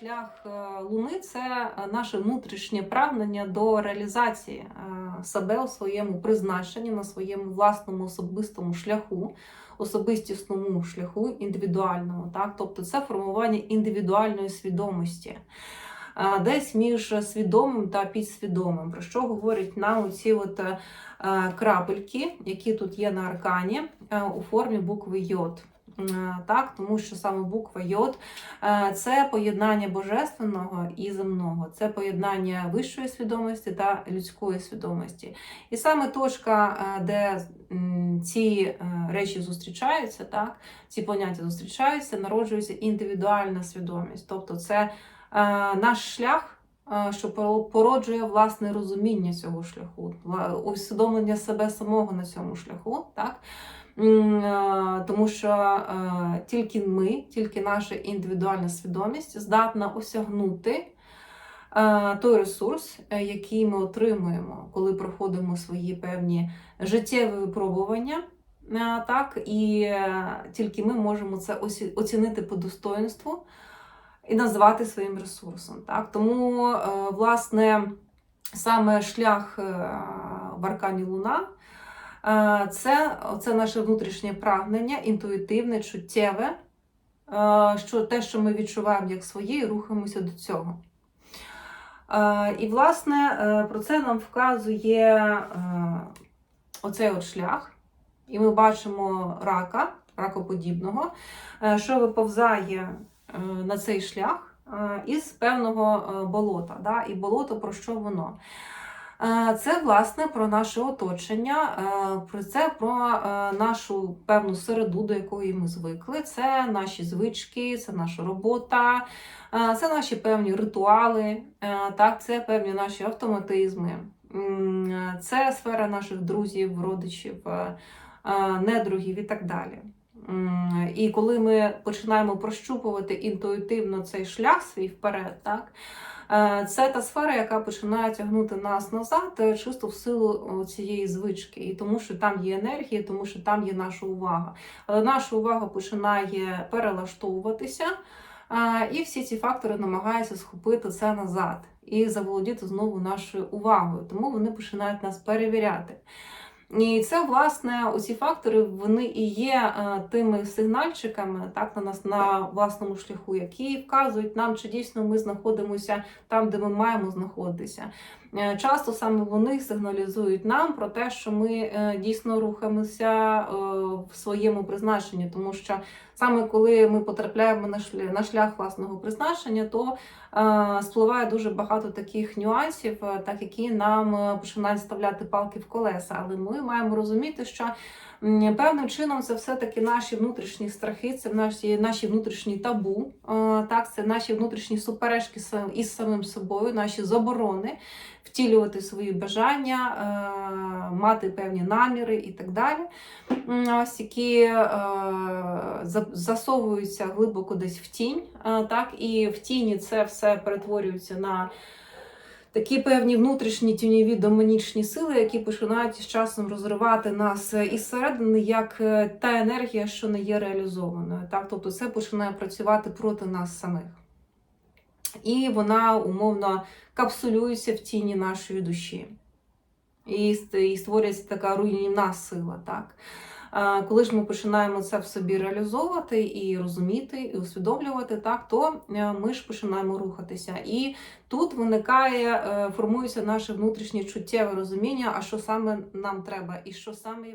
шлях е, Луни це наше внутрішнє прагнення до реалізації е, себе у своєму призначенні, на своєму власному особистому шляху, особистісному шляху, індивідуальному. Так? Тобто це формування індивідуальної свідомості. е, Десь між свідомим та підсвідомим, про що говорять нам оці от е, крапельки, які тут є на аркані е, у формі букви Йод. Е, Так, тому що саме буква Йод е, це поєднання божественного і земного, це поєднання вищої свідомості та людської свідомості. І саме точка, е, де ці речі зустрічаються, так, ці поняття зустрічаються, народжується індивідуальна свідомість. Тобто це наш шлях. Що породжує власне розуміння цього шляху, усвідомлення себе самого на цьому шляху, так тому що е, тільки ми, тільки наша індивідуальна свідомість здатна осягнути е, той ресурс, е, який ми отримуємо, коли проходимо свої певні життєві випробування. е, Так, і е, тільки ми можемо це оцінити по достоинству і назвати своїм ресурсом. Так? Тому, е, власне, саме шлях е, в аркані Луна. Е, Це, це наше внутрішнє прагнення, інтуїтивне, чуттєве, е, що те, що ми відчуваємо як своє, і рухаємося до цього. Е, І, власне, про це нам вказує оцей от шлях. І ми бачимо рака, ракоподібного, що виповзає на цей шлях із певного болота. І болото про що воно? Е, Це власне про наше оточення, е, про це про е, нашу певну середу, до якої ми звикли. Це наші звички, це наша робота, це наші певні ритуали, так, це певні наші автоматизми, це сфера наших друзів, родичів, недругів і так далі. І коли ми починаємо прощупувати інтуїтивно цей шлях свій вперед, так, Це та сфера, яка починає тягнути нас назад, е, чисто в силу цієї звички, і тому, що там є енергія, тому що там є наша увага. Але наша увага починає перелаштовуватися, е, і всі ці фактори намагаються схопити це назад і заволодіти знову нашою увагою. Тому вони починають нас перевіряти. І це, власне, оці фактори вони і є е, тими сигнальчиками так, на нас на власному шляху, які вказують нам, чи дійсно ми знаходимося там, де ми маємо знаходитися. Е, Часто саме вони сигналізують нам про те, що ми е, дійсно рухаємося в своєму призначенні, тому що саме коли ми потрапляємо на шлях, власного призначення, то спливає дуже багато таких нюансів, е, так які нам е, починають вставляти палки в колеса. Але ми маємо розуміти, що певним чином це все-таки наші внутрішні страхи, це наші, наші внутрішні табу, е, так, це наші внутрішні суперечки із самим собою, наші заборони втілювати свої бажання, е, мати певні наміри і так далі. Ось які е, засовуються глибоко десь в тінь, е, так, і в тіні це все перетворюється на такі певні внутрішні тіньові демонічні сили, які починають з часом розривати нас із середини, як е, та енергія, що не є реалізованою. Так? Тобто це починає працювати проти нас самих. І вона умовно капсулюється в тіні нашої душі. І створюється така руйнівна сила. Так? Коли ж ми починаємо це в собі реалізовувати і розуміти, і усвідомлювати, так, то е, ми ж починаємо рухатися. І тут виникає, е, формується наше внутрішнє чуттєве розуміння, а що саме нам треба, і що саме є